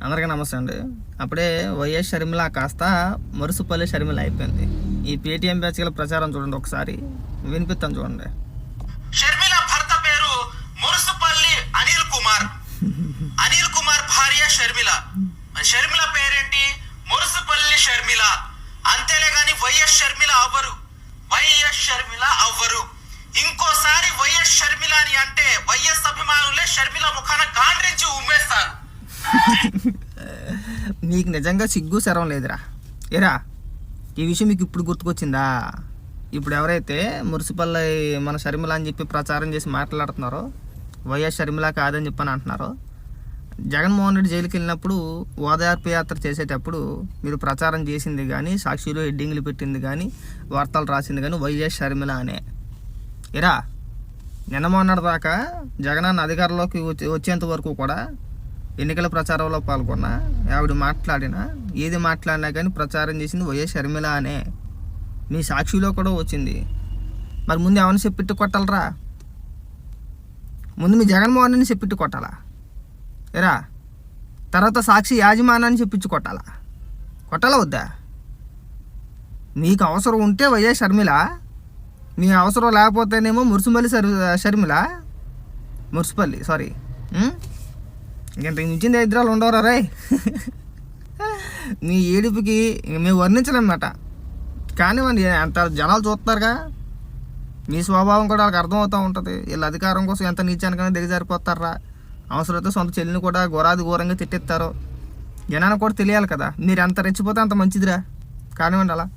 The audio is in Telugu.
అందరికీ నమస్తే అండి. అప్పుడే వైఎస్ షర్మిల కాస్త మరుసుపల్లి షర్మిల అయిపోయింది. ఈ పేటీఎం గల ప్రచారం చూడండి ఒకసారి. వినిపిస్తాను చూడండి. షర్మిల భర్త పేరు మురుసుపల్లి అనిల్ కుమార్. అనిల్ కుమార్ భార్య షర్మిల. షర్మిల పేరేంటి? మురుసుపల్లి షర్మిల. అంతేలే గాని వైఎస్ షర్మిల అవ్వరు. వైఎస్ షర్మిల అవ్వరు. ఇంకోసారి వైఎస్ షర్మిల అని అంటే వైఎస్ అభిమానులే షర్మిల ముఖాన గాండ్రించి ఉమ్మేస్తారు. నీకు నిజంగా సిగ్గు శరం లేదురా. ఏరా ఈ విషయం మీకు ఇప్పుడు గుర్తుకొచ్చిందా? ఇప్పుడు ఎవరైతే మురిసిపల్లి మన షర్మిల అని చెప్పి ప్రచారం చేసి మాట్లాడుతున్నారో వైఎస్ షర్మిల కాదని చెప్పని అంటున్నారో జగన్మోహన్ రెడ్డి జైలుకి వెళ్ళినప్పుడు ఓదార్పు యాత్ర చేసేటప్పుడు మీరు ప్రచారం చేసింది కానీ సాక్షిలో హెడ్డింగ్లు పెట్టింది కానీ వార్తలు రాసింది కానీ వైఎస్ షర్మిల అనే. ఇరా నిన్న మొన్నటి దాకా జగనన్న అధికారంలోకి వచ్చేంత వరకు కూడా ఎన్నికల ప్రచారంలో పాల్గొన్న ఆవిడ మాట్లాడినా ఏది మాట్లాడినా కానీ ప్రచారం చేసింది వైఎస్ షర్మిల అనే. మీ సాక్షిలో కూడా వచ్చింది. మరి ముందు ఏమైనా చెప్పిట్టు కొట్టాలరా? ముందు మీ జగన్మోహన్ అని చెప్పిట్టు కొట్టాలా? ఎరా తర్వాత సాక్షి యాజమానాన్ని చెప్పించి కొట్టాలా? కొట్టాలా వద్దా? మీకు అవసరం ఉంటే వైఎస్ షర్మిల? మీ అవసరం లేకపోతేనేమో మురుసుమల్లి సర్ షర్మిల? మురుసుపల్లి సారీ. ఇంకంత మించింది ఇద్దరాలు ఉండవరా రే. మీ ఏడుపుకి మేము వర్ణించలేమన్నమాట. కానివ్వండి అంత జనాలు చూస్తారుగా మీ స్వభావం కూడా వాళ్ళకి అర్థమవుతూ ఉంటుంది. వీళ్ళ అధికారం కోసం ఎంత నీచానికైనా దిగజారిపోతారా అవసరమైతే సొంత చెల్లిని కూడా ఘోరాది ఘోరంగా తిట్టిస్తారు. జనానికి కూడా తెలియాలి కదా. మీరు ఎంత రెచ్చిపోతే అంత మంచిదిరా. కానివ్వండి అలా.